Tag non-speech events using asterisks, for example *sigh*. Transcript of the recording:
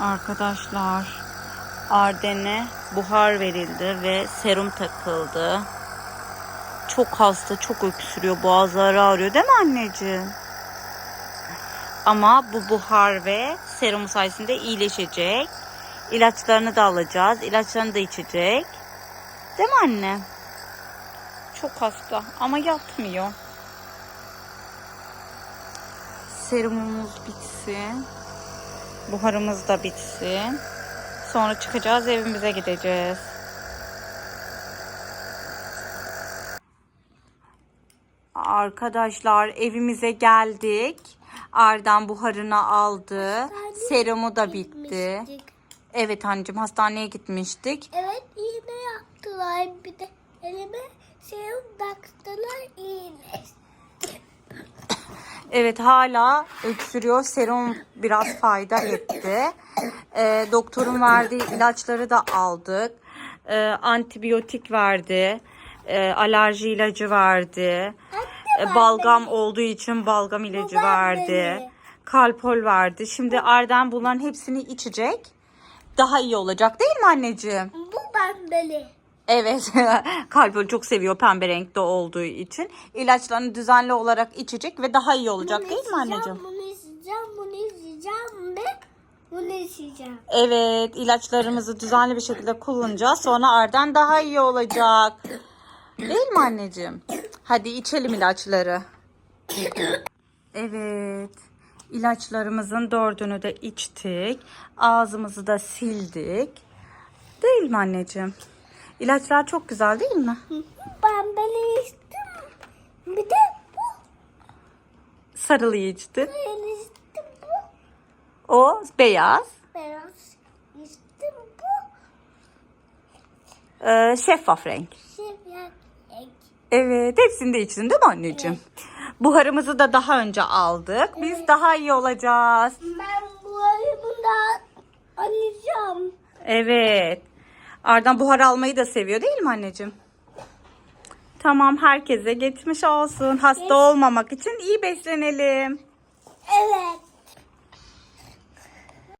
Arkadaşlar Arden'e buhar verildi ve serum takıldı. Çok hasta, çok öksürüyor, boğazları ağrıyor değil mi anneciğim? Ama bu buhar ve serum sayesinde iyileşecek. İlaçlarını da alacağız, ilaçlarını da içecek. Değil mi anne? Çok hasta ama yatmıyor. Serumumuz bitsin. Buharımız da bitsin. Sonra çıkacağız evimize gideceğiz. Arkadaşlar evimize geldik. Ardan buharını aldı. Serumu da bitti. Gitmiştik. Evet anneciğim hastaneye gitmiştik. Evet iğne yaptılar bir de elime serum taktılar iğne. Evet hala öksürüyor. Serum biraz fayda etti. Ee, doktorun verdiği ilaçları da aldık. Ee, antibiyotik verdi. Ee, alerji ilacı verdi. Ee, balgam olduğu için balgam ilacı ben verdi. Kalpol verdi. Şimdi Arden bunların hepsini içecek. Daha iyi olacak değil mi anneciğim? Bu pembeli. Evet. *laughs* Kalpol çok seviyor pembe renkte olduğu için. İlaçlarını düzenli olarak içecek ve daha iyi olacak Bunu değil mi anneciğim? Bunu içeceğim, bunu içeceğim ve bunu içeceğim. Evet, ilaçlarımızı düzenli bir şekilde kullanacağız. Sonra Arden daha iyi olacak. Değil mi anneciğim? Hadi içelim ilaçları. Evet. ilaçlarımızın dördünü de içtik. Ağzımızı da sildik. Değil mi anneciğim? İlaçlar çok güzel değil mi? Pembeli içtim. Bir de bu. Sarılıyı içtin. Ben içtim bu. O beyaz. Beyaz içtim bu. Ee, şeffaf renk. Siyah renk. Evet, hepsini de içtin değil mi anneciğim? Buharımızı da daha önce aldık. Biz daha iyi olacağız. Ben bu arabada alacağım. Evet. Ardan buhar almayı da seviyor değil mi anneciğim? Tamam, herkese geçmiş olsun. Hasta olmamak için iyi beslenelim. Evet.